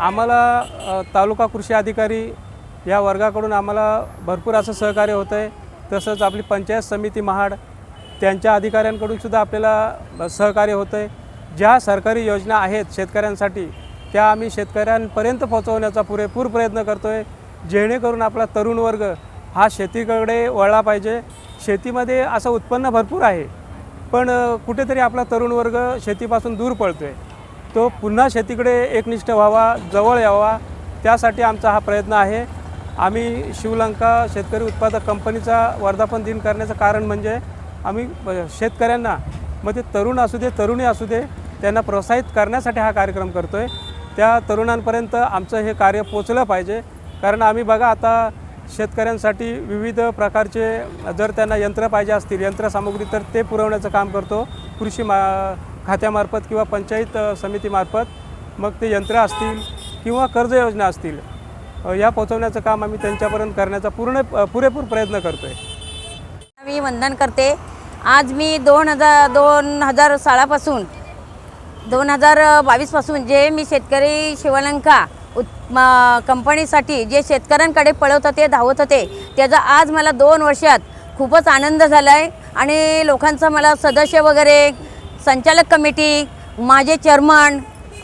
आम्हाला तालुका कृषी अधिकारी या वर्गाकडून आम्हाला भरपूर असं सहकार्य होतं आहे तसंच आपली पंचायत समिती महाड त्यांच्या अधिकाऱ्यांकडून सुद्धा आपल्याला सहकार्य होतं आहे ज्या सरकारी योजना आहेत शेतकऱ्यांसाठी त्या आम्ही शेतकऱ्यांपर्यंत पोहोचवण्याचा पुरेपूर प्रयत्न करतो आहे जेणेकरून आपला तरुण वर्ग हा शेतीकडे वळला पाहिजे. शेतीमध्ये असं उत्पन्न भरपूर आहे. पण कुठेतरी आपला तरुण वर्ग शेतीपासून दूर पळतो आहे तो पुन्हा शेतीकडे एकनिष्ठ व्हावा जवळ यावा त्यासाठी आमचा हा प्रयत्न आहे. आम्ही शिवलंका शेतकरी उत्पादक कंपनीचा वर्धापन दिन करण्याचं कारण म्हणजे आम्ही शेतकऱ्यांना मग ते तरुण असू दे तरुणी असू दे त्यांना प्रोत्साहित करण्यासाठी हा कार्यक्रम करतो आहे त्या तरुणांपर्यंत आमचं हे कार्य पोचलं पाहिजे. कारण आम्ही बघा आता शेतकऱ्यांसाठी विविध प्रकारचे जर त्यांना यंत्र पाहिजे असतील यंत्रसामुग्री तर ते पुरवण्याचं काम करतो. कृषी मा खात्यामार्फत किंवा पंचायत समितीमार्फत मग ते यंत्र असतील किंवा कर्ज योजना असतील या पोहोचवण्याचं काम आम्ही त्यांच्यापर्यंत करण्याचा पूर्ण पुरेपूर प्रयत्न करतो आहे मी वंदन करते. आज मी दोन हजार दोन हजार सालापासून दोन हजार बावीसपासून जे मी शेतकरी शिवलंका उत् कंपनीसाठी जे शेतकऱ्यांकडे पळवत होते धावत होते त्याचा आज मला दोन वर्षात खूपच आनंद झाला आहे आणि लोकांचा मला सदस्य वगैरे संचालक कमिटी माझे चेअरमन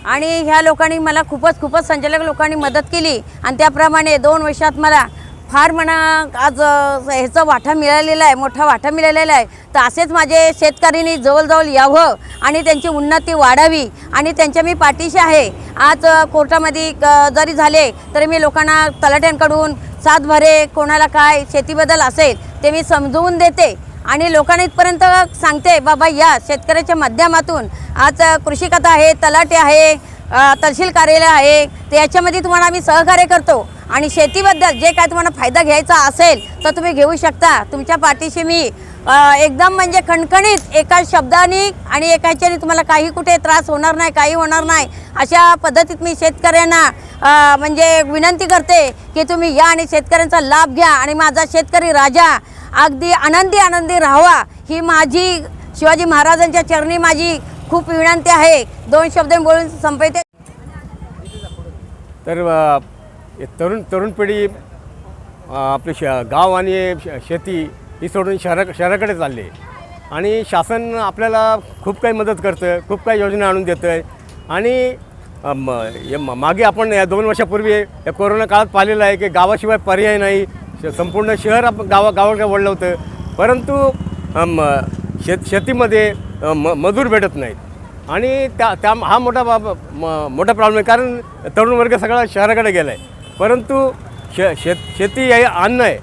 आणि ह्या लोकांनी मला खूपच खूपच संचालक लोकांनी मदत केली. आणि त्याप्रमाणे दोन वर्षात मला फार म्हणा आज ह्याचं ह्याचा वाटा मिळालेला आहे मोठा वाटा मिळालेला आहे. तर असेच माझे शेतकऱ्यांनी जवळजवळ यावं आणि त्यांची उन्नती वाढावी आणि त्यांच्या मी पाठीशी आहे. आज कोर्टामध्ये जरी झाले तरी मी लोकांना तलाट्यांकडून सातभरे कोणाला काय शेतीबद्दल असेल ते मी समजवून देते. आणि लोकांना इथपर्यंत सांगते बाबा या शेतकऱ्याच्या माध्यमातून आज कृषी कथा आहे तलाटे आहे तहसील कार्यालय आहे तर याच्यामध्ये तुम्हाला आम्ही सहकार्य करतो आणि शेतीबद्दल जे काय तुम्हाला फायदा घ्यायचा असेल तर तुम्ही घेऊ शकता. तुमच्या पाठीशी मी एकदम म्हणजे खणखणीत एका शब्दाने आणि एका ह्याच्याने तुम्हाला काही कुठे त्रास होणार नाही काही होणार नाही अशा पद्धतीत मी शेतकऱ्यांना म्हणजे विनंती करते की तुम्ही या आणि शेतकऱ्यांचा लाभ घ्या आणि माझा शेतकरी राजा अगदी आनंदी आनंदी राहावा. ही माझी शिवाजी महाराजांच्या चरणी माझी खूप विनंती आहे. दोन शब्द बोलून संपवते. तर तरुण तरुण पिढी आपले आपली श गाव आणि श- शेती ही सोडून शहरा शहराकडे चालली आहे. आणि शासन आपल्याला खूप काही मदत करतं खूप काही योजना आणून देतं आहे आणि मागे आपण या दोन वर्षापूर्वी या कोरोना काळात पाहिलेलं आहे की गावाशिवाय पर्याय नाही. श- संपूर्ण शहर आप गावा गावाकडे वळलं होतं. परंतु शेत शेतीमध्ये म मजूर भेटत नाहीत. आणि त्या त्या हा मोठा बाब म- मोठा प्रॉब्लेम आहे. कारण तरुण वर्ग सगळा शहराकडे गेला आहे परंतु शे शेत शेती हे अन्न आहे.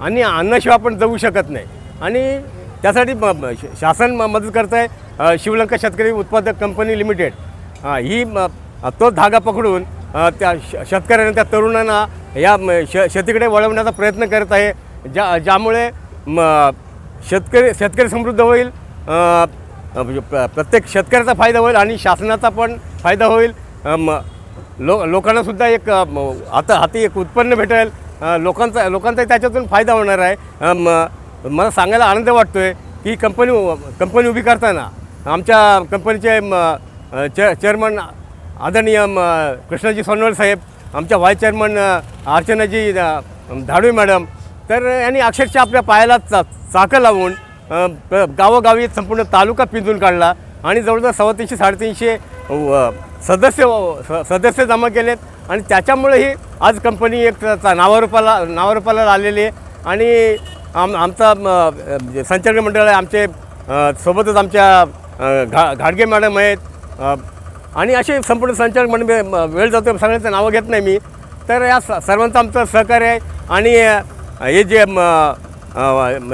आणि अन्नाशिवाय आपण जगू शकत नाही. आणि त्यासाठी म- श- शासन म- मदत करत आहे. शिवलंका शेतकरी उत्पादक कंपनी लिमिटेड. ही तो धागा पकडून त्या श- शेतकऱ्यांना त्या तरुणांना या म- श शेतीकडे वळवण्याचा प्रयत्न करत आहे. ज्या ज्यामुळे म शेतकरी शेतकरी समृद्ध होईल म्हणजे प्र- प्रत्येक शेतकऱ्याचा फायदा होईल आणि शासनाचा पण फायदा होईल. म लो लोकांनासुद्धा एक आता हाती एक उत्पन्न भेटेल. लोकांचा लोकांचा त्याच्यातून फायदा होणार आहे. म मला सांगायला आनंद वाटतो आहे की कंपनी कंपनी उभी करताना आमच्या कंपनीचे म चे चेअरमन आदरणीय कृष्णाजी सोनवणे साहेब आमच्या व्हाईस चेअरमन अर्चनाजी अ, धाडवे मॅडम तर यांनी अक्षरशः आपल्या पायाला चा चाकं लावून गावोगावी संपूर्ण तालुका पिंजून काढला आणि जवळजवळ सव्वातीनशे साडेतीनशे व- सदस्य स- सदस्य जमा केलेत. आणि त्याच्यामुळेही आज कंपनी एक नावारूपाला नावारूपाला आलेली आहे. आणि आम आमचा संचालक मंडळ आहे आमचे सोबतच आमच्या घा घाडगे मॅडम आहेत आणि असे संपूर्ण संचालक मंडळ वेळ जातो सगळ्यांचं नावं घेत नाही मी. तर या स सर्वांचं आमचं सहकार्य आहे. आणि हे जे म,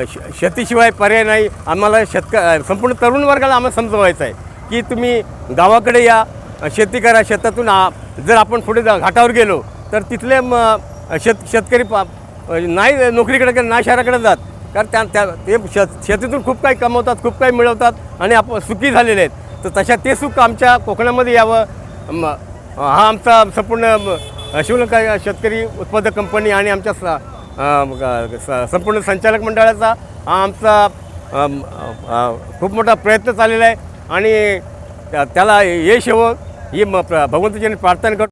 श- शेतीशिवाय पर्याय नाही आम्हाला शेतक संपूर्ण तरुण वर्गाला आम्हाला समजवायचं आहे की तुम्ही गावाकडे या शेती करा शेतातून जर आपण पुढे जा घाटावर गेलो तर तिथले म शेत शेतकरी पा नाही नोकरीकडे गेले, नाही शहराकडे जात. कारण त्या त्या ते शेत शेतीतून खूप काही कमवतात खूप काही मिळवतात आणि आप सुखी झालेले आहेत. तर तशा ते सुख आमच्या कोकणामध्ये यावं. हा आमचा संपूर्ण म, शिवलंका शेतकरी उत्पादक कंपनी आणि आमच्या स- स- संपूर्ण संचालक मंडळाचा हा आमचा खूप मोठा प्रयत्न चाललेला आहे. आणि त्याला यश येवं ही म प्र- भगवंताची प्रार्थना करतो.